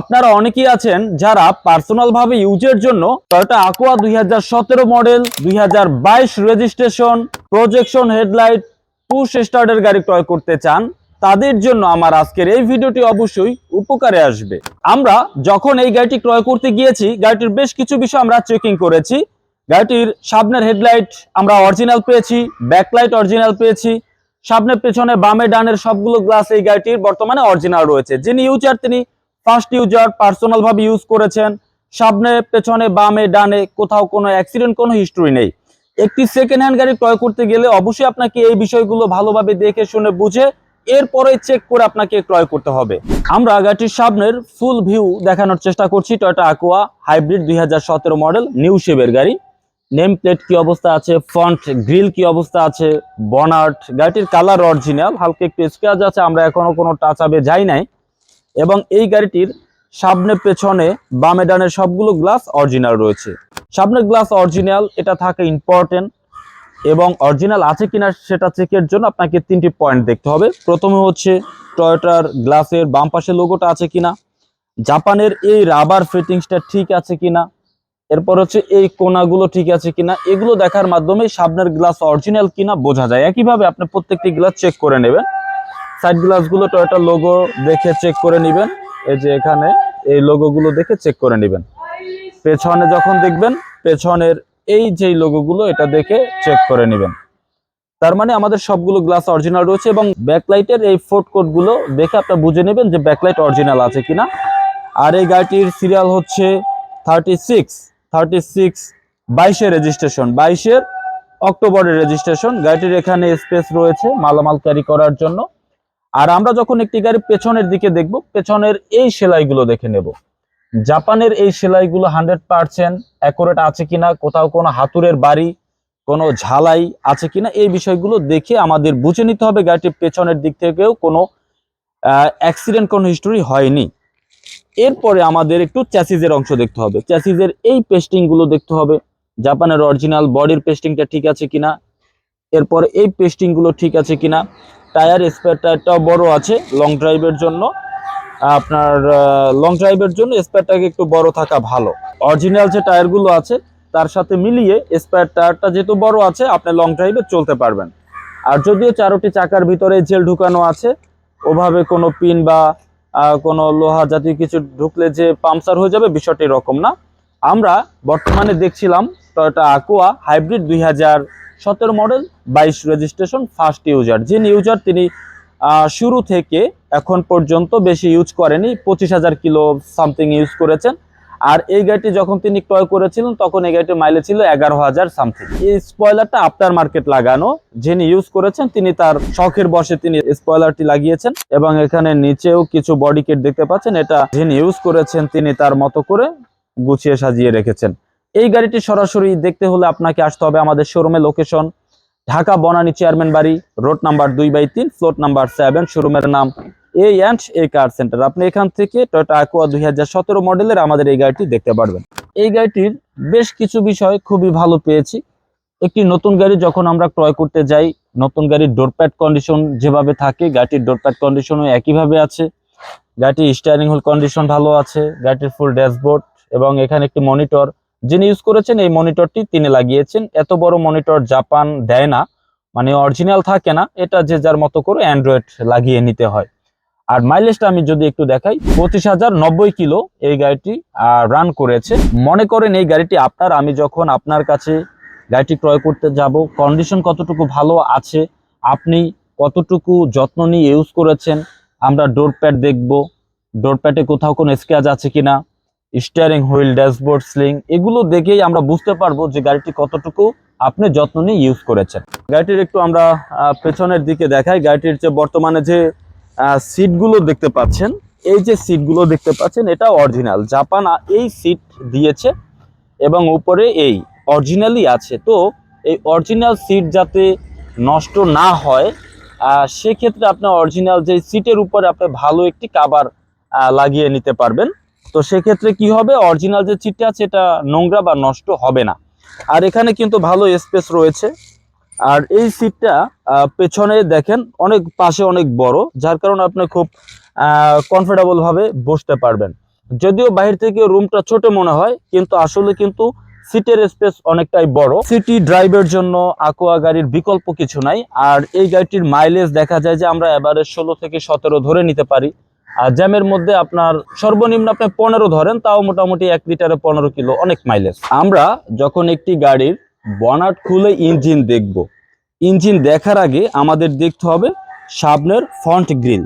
আপনারা অনেকেই আছেন যারা পার্সোনাল ভাবে ইউজের জন্য টয়োটা আকোয়া দুই হাজার সতেরো মডেল দুই হাজার বাইশ রেজিস্ট্রেশন প্রজেকশন হেডলাইট পুশ স্টার্টের গাড়ি ক্রয় করতে চান, তাদের জন্য আমার আজকের এই ভিডিওটি অবশ্যই উপকারে আসবে। আমরা যখন এই গাড়িটি ক্রয় করতে গিয়েছি, গাড়িটির বেশ কিছু বিষয় আমরা চেকিং করেছি। গাড়িটির সামনের হেডলাইট আমরা অরিজিনাল পেয়েছি ব্যাকলাইট অরিজিনাল পেয়েছি সামনে পেছনে বামে ডানের সবগুলো গ্লাস এই গাড়িটির বর্তমানে অরিজিনাল রয়েছে। যিনি ইউজার তিনি ফার্স্ট ইউজার পার্সোনাল ভাবে ইউজ করেছেন। সামনে, পেছনে, বামে, ডানে, কোথাও কোনো অ্যাক্সিডেন্ট কোনো হিস্ট্রি নেই। একটি সেকেন্ড হ্যান্ড গাড়ি ক্রয় করতে গেলে অবশ্যই আপনাকে এই বিষয়গুলো ভালোভাবে দেখে শুনে বুঝে এরপরে চেক করে আপনাকে ক্রয় করতে হবে। আমরা গাড়িটির সামনের ফুল ভিউ দেখানোর চেষ্টা করছি। টয়টা আকুয়া হাইব্রিড দুই হাজার সতেরো মডেল নিউ শেপের গাড়ি। নেম প্লেট কি অবস্থা আছে? ফ্রন্ট গ্রিল কি অবস্থা আছে? বনার্ট গাড়িটির কালার অরিজিনাল হালকা একটু স্ক্র্যাচ আছে, আমরা এখনও কোনো টাচ আপে যাই নাই। এবং এই গাড়িটির সামনে পেছনে, বামে ডানের সবগুলো গ্লাস অরিজিনাল রয়েছে। সামনের গ্লাস অরিজিনাল এটা থাকে ইম্পর্টেন্ট এবং অরিজিনাল আছে কিনা সেটা চেকের জন্য আপনাকে তিনটি পয়েন্ট দেখতে হবে। প্রথমে হচ্ছে টয়োটার গ্লাসের বাম পাশে লোগোটা আছে কিনা জাপানের এই রাবার ফিটিংসটা ঠিক আছে কিনা, এরপর হচ্ছে এই কোনাগুলো ঠিক আছে কিনা, এগুলো দেখার মাধ্যমে সামনের গ্লাস অরিজিনাল কিনা বোঝা যায়। একইভাবে আপনি প্রত্যেকটি গ্লাস চেক করে নেবেন। সাইড গ্লাসগুলো টয়োটা লোগো দেখে চেক করে নেবেন। এই যে এখানে এই লোগোগুলো দেখে চেক করে নেবেন। পেছনে যখন দেখবেন, পেছনের এই যে লোগোগুলো এটা দেখে চেক করে নেবেন। তার মানে আমাদের সবগুলো গ্লাস অরিজিনাল রয়েছে এবং ব্যাকলাইটের এই ফোর্ট কোডগুলো দেখে আপনি বুঝে নেবেন যে ব্যাকলাইট অরিজিনাল আছে কিনা। আর এই গাড়িটির সিরিয়াল হচ্ছে থার্টি সিক্স থার্টি সিক্স বাইশের রেজিস্ট্রেশন বাইশের অক্টোবরের রেজিস্ট্রেশন গাড়িটির এখানে স্পেস রয়েছে মালামাল ক্যারি করার জন্য। আর আমরা যখন একটি গাড়ি পেছনের দিকে দেখব, পেছনের এই সেলাইগুলো দেখে নেব। জাপানের এই সেলাইগুলো হান্ড্রেড পার্সেন্ট অ্যাকোরেট আছে কিনা, কোথাও কোনো হাতুরের বাড়ি, কোনো ঝালাই আছে কিনা, এই বিষয়গুলো দেখে আমাদের বুঝে নিতে হবে গাড়িটির পেছনের দিক থেকেও কোনো অ্যাক্সিডেন্ট কোনো হিস্টোরি হয়নি। এরপরে আমাদের একটু চ্যাসিজের অংশ দেখতে হবে। চ্যাসিজের এই পেস্টিংগুলো দেখতে হবে। জাপানের অরিজিনাল বডির পেস্টিংটা ঠিক আছে কিনা, এরপর এই পেস্টিংগুলো ঠিক আছে কিনা টায়ার স্পেয়ার টায়ারটাও বড় আছে লং ড্রাইভের জন্য। আপনার লং ড্রাইভের জন্য স্পেয়ারটাকে একটু বড় থাকা ভালো। অরিজিনাল যে টায়ারগুলো আছে, তার সাথে মিলিয়ে স্পেয়ার টায়ারটা যেহেতু বড় আছে, আপনি লং ড্রাইভে চলতে পারবেন। আর যদিও চারোটি চাকার ভিতরে জেল ঢুকানো আছে, ওভাবে কোনো পিন বা কোনো লোহা জাতীয় কিছু ঢুকলে যে পাংচার হয়ে যাবে, বিষয়টি এরকম না। আমরা বর্তমানে দেখছিলাম টয়োটা আকুয়া হাইব্রিড দুই হাজার সতেরো মডেল, বাইশ রেজিস্ট্রেশন ফার্স্ট ইউজার যিনি ইউজার তিনি শুরু থেকে এখন পর্যন্ত বেশি ইউজ করেনি, পঁচিশ হাজার কিলো সামথিং ইউজ করেছেন। আর এই গাড়িটি যখন তিনি ক্রয় করেছিলেন, তখন এই গাড়িটির মাইলেজ ছিল এগারো হাজার সামথিং এই স্পয়লারটা আফটার মার্কেট লাগানো। যিনি ইউজ করেছেন, তিনি তার শখের বসে তিনি স্পয়লারটি লাগিয়েছেন। এবং এখানে নিচেও কিছু বডি কিট দেখতে পাচ্ছেন। এটা যিনি ইউজ করেছেন, তিনি তার মতো করে গুছিয়ে সাজিয়ে রেখেছেন। এই গাড়িটি সরাসরি দেখতে হলে আপনাকে আসতে হবে আমাদের শোরুমে লোকেশন ঢাকা বনানী চেয়ারম্যান বাড়ি রোড নাম্বার দুই বাই তিন ফ্লোট নাম্বার সেভেন শোরুমের নাম এ অ্যান্ড এ কার সেন্টার আপনি এখান থেকে টয়টা আকোয়া দুই হাজার মডেলের আমাদের এই গাড়িটি দেখতে পারবেন। এই গাড়িটির বেশ কিছু বিষয় খুবই ভালো পেয়েছি। একটি নতুন গাড়ি যখন আমরা ক্রয় করতে যাই, নতুন গাড়ির ডোরপ্যাড কন্ডিশন যেভাবে থাকে, গাড়িটির ডোরপ্যাড কন্ডিশনও একইভাবে আছে। গাড়িটির স্টিয়ারিং হুইল কন্ডিশন ভালো আছে, গাড়িটির ফুল ড্যাশবোর্ড এবং এখানে একটি মনিটর যিনি ইউজ করেছেন, এই মনিটরটি তিনি লাগিয়েছেন। এত বড় মনিটর জাপান দেয় না মানে অরিজিনাল থাকে না, এটা যে যার মতো করে অ্যান্ড্রয়েড লাগিয়ে নিতে হয়। আর মাইলেজটা আমি যদি একটু দেখাই, পঁচিশ হাজার নব্বই কিলো এই গাড়িটি রান করেছে। মনে করেন এই গাড়িটি আপনার, আমি যখন আপনার কাছে গাড়িটি ক্রয় করতে যাব কন্ডিশন কতটুকু ভালো আছে, আপনি কতটুকু যত্ন নিয়ে ইউজ করেছেন, আমরা ডোর প্যাড দেখব। ডোর প্যাডে কোথাও কোনো স্ক্র্যাচ আছে কিনা স্টিয়ারিং হুইল ড্যাশবোর্ড স্লিং এগুলো দেখেই আমরা বুঝতে পারব যে গাড়িটি কতটুকু আপনি যত্ন নিয়ে ইউজ করেছেন। গাড়িটির একটু আমরা পেছনের দিকে দেখাই। গাড়িটির যে বর্তমানে যে সিটগুলো দেখতে পাচ্ছেন, এই যে সিটগুলো দেখতে পাচ্ছেন, এটা অরিজিনাল জাপান এই সিট দিয়েছে এবং উপরে এই অরিজিনালই আছে। তো এই অরিজিনাল সিট যাতে নষ্ট না হয় সেক্ষেত্রে আপনার অরিজিনাল যে সিটের উপরে আপনি ভালো একটি কাবার লাগিয়ে নিতে পারবেন। তো সেক্ষেত্রে কি হবে? অরিজিনাল যে সিটটা আছে, এটা নোংরা বা নষ্ট হবে না। আর এখানে কিন্তু ভালো স্পেস রয়েছে। আর এই সিটটা পেছনে দেখেন, অনেক পাশে অনেক বড়, যার কারণে আপনি খুব কমফোর্টেবল ভাবে বসতে পারবেন। যদিও বাইরে থেকে রুমটা ছোট মনে হয়, কিন্তু আসলে কিন্তু সিটের স্পেস অনেকটাই বড়। সিটি ড্রাইভের জন্য আকোয়া গাড়ির বিকল্প কিছু নাই। আর এই গাড়িটির মাইলেজ দেখা যায় যে আমরা এবারে ষোলো থেকে সতেরো ধরে নিতে পারি। আর জ্যামের মধ্যে আপনার সর্বনিম্ন আপনি পনেরো ধরেন, তাও মোটামুটি এক লিটারে পনেরো কিলো, অনেক মাইলেজ আমরা যখন একটি গাড়ির বনাট খুলে ইঞ্জিন দেখব, ইঞ্জিন দেখার আগে আমাদের দেখতে হবে সামনের ফ্রন্ট গ্রিল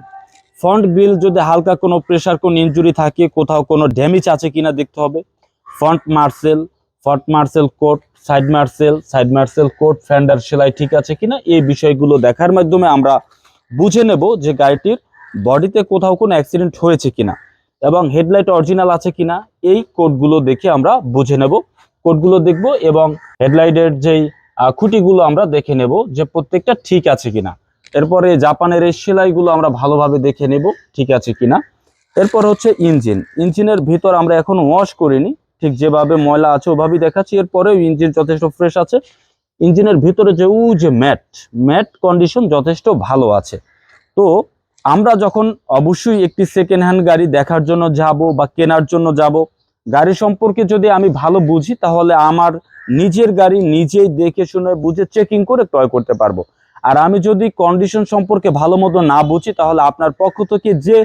ফ্রন্ট গ্রিল যদি হালকা কোনো প্রেসার কোনো ইঞ্জুরি থাকে, কোথাও কোনো ড্যামেজ আছে কিনা দেখতে হবে। ফ্রন্ট মার্সেল ফ্রন্ট মার্সেল কোট সাইড মার্সেল সাইড মার্সেল কোট ফ্যান্ডার সেলাই ঠিক আছে কিনা, এই বিষয়গুলো দেখার মাধ্যমে আমরা বুঝে নেব যে গাড়িটির বডিতে কোথাও কোনো অ্যাক্সিডেন্ট হয়েছে কিনা এবং হেডলাইট অরিজিনাল আছে কিনা, এই কোডগুলো দেখে আমরা বুঝে নেব। কোডগুলো দেখব এবং হেডলাইটের যেই খুঁটিগুলো আমরা দেখে নেব যে প্রত্যেকটা ঠিক আছে কিনা। এরপরে জাপানের এই সেলাইগুলো আমরা ভালোভাবে দেখে নেব ঠিক আছে কিনা। এরপর হচ্ছে ইঞ্জিন। ইঞ্জিনের ভিতর আমরা এখন ওয়াশ করিনি। ঠিক যেভাবে ময়লা আছে ওভাবেই দেখাচ্ছি। এরপরেও ইঞ্জিন যথেষ্ট ফ্রেশ আছে। ইঞ্জিনের ভিতরে যে উ যে ম্যাট ম্যাট কন্ডিশন যথেষ্ট ভালো আছে। তো আমরা যখন অবশ্যই একটি সেকেন্ড হ্যান্ড গাড়ি দেখার জন্য যাব বা কেনার জন্য যাব, গাড়ি সম্পর্কে যদি আমি ভালো বুঝি, তাহলে আমার নিজের গাড়ি নিজেই দেখে শুনে বুঝে চেকিং করে ক্রয় করতে পারব। আর আমি যদি কন্ডিশন সম্পর্কে ভালো মতো না বুঝি, তাহলে আপনার পক্ষ থেকে যে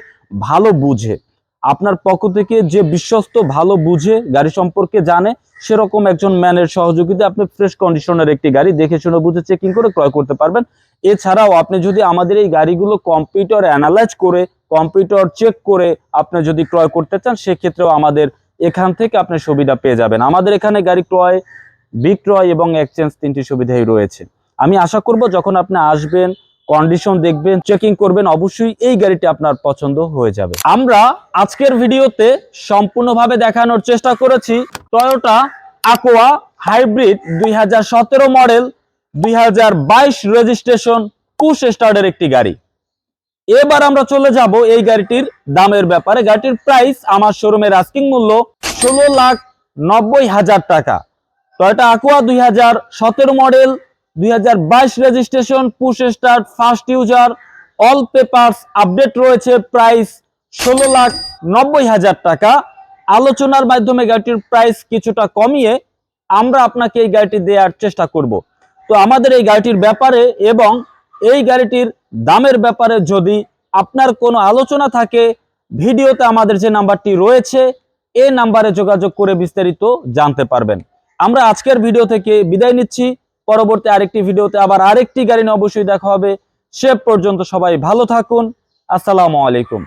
ভালো বুঝে আপনার পক্ষ থেকে যে বিশ্বস্ত, ভালো বুঝে গাড়ি সম্পর্কে জানে, সেরকম একজন ম্যানের সহযোগিতা আপনি ফ্রেশ কন্ডিশনের একটি গাড়ি দেখে শুনে বুঝে চেকিং করে ক্রয় করতে পারবেন। এছাড়াও আপনি যদি আমাদের এই গাড়িগুলো কম্পিউটার অ্যানালাইজ করে কম্পিউটার চেক করে আপনি যদি ক্রয় করতে চান, সেক্ষেত্রেও আমাদের এখান থেকে আপনি সুবিধা পেয়ে যাবেন। আমাদের এখানে গাড়ি ক্রয়, বিক্রয় এবং এক্সচেঞ্জ তিনটি সুবিধাই রয়েছে। আমি আশা করব যখন আপনি আসবেন কন্ডিশন দেখবেন চেকিং করবেন, অবশ্যই এই গাড়িটি আপনার পছন্দ হয়ে যাবে। আমরা আজকের ভিডিওতে সম্পূর্ণভাবে দেখানোর চেষ্টা করেছি টয়োটা আকোয়া হাইব্রিড দুই হাজার সতেরো মডেল দুই হাজার বাইশ রেজিস্ট্রেশন পুশ স্টার্টের একটি গাড়ি। এবার আমরা চলে যাব এই গাড়িটির দামের ব্যাপারে। গাড়িটির প্রাইস আমার শোরুমের আস্কিং মূল্য ষোলো লাখ নব্বই হাজার টাকা। টয়োটা আকোয়া দুই মডেল দুই হাজার বাইশ registration push start first user all papers update রয়েছে প্রাইস ষোলো লাখ নব্বই হাজার টাকা। আলোচনার মাধ্যমে গাড়িটির প্রাইস কিছুটা কমিয়ে আমরা আপনাকে এই গাড়িটি দেওয়ার চেষ্টা করব। তো আমাদের এই গাড়িটির ব্যাপারে এবং এই গাড়িটির দামের ব্যাপারে যদি আপনার কোনো আলোচনা থাকে, ভিডিওতে আমাদের যে নাম্বারটি রয়েছে এই নাম্বারে যোগাযোগ করে বিস্তারিত জানতে পারবেন। আমরা আজকের ভিডিও থেকে বিদায় নিচ্ছি। পরবর্তী আরেকটি ভিডিওতে আবার আরেকটি গাড়ি নিয়ে অবশ্যই দেখা হবে। সে পর্যন্ত সবাই ভালো থাকুন। আসসালামু আলাইকুম।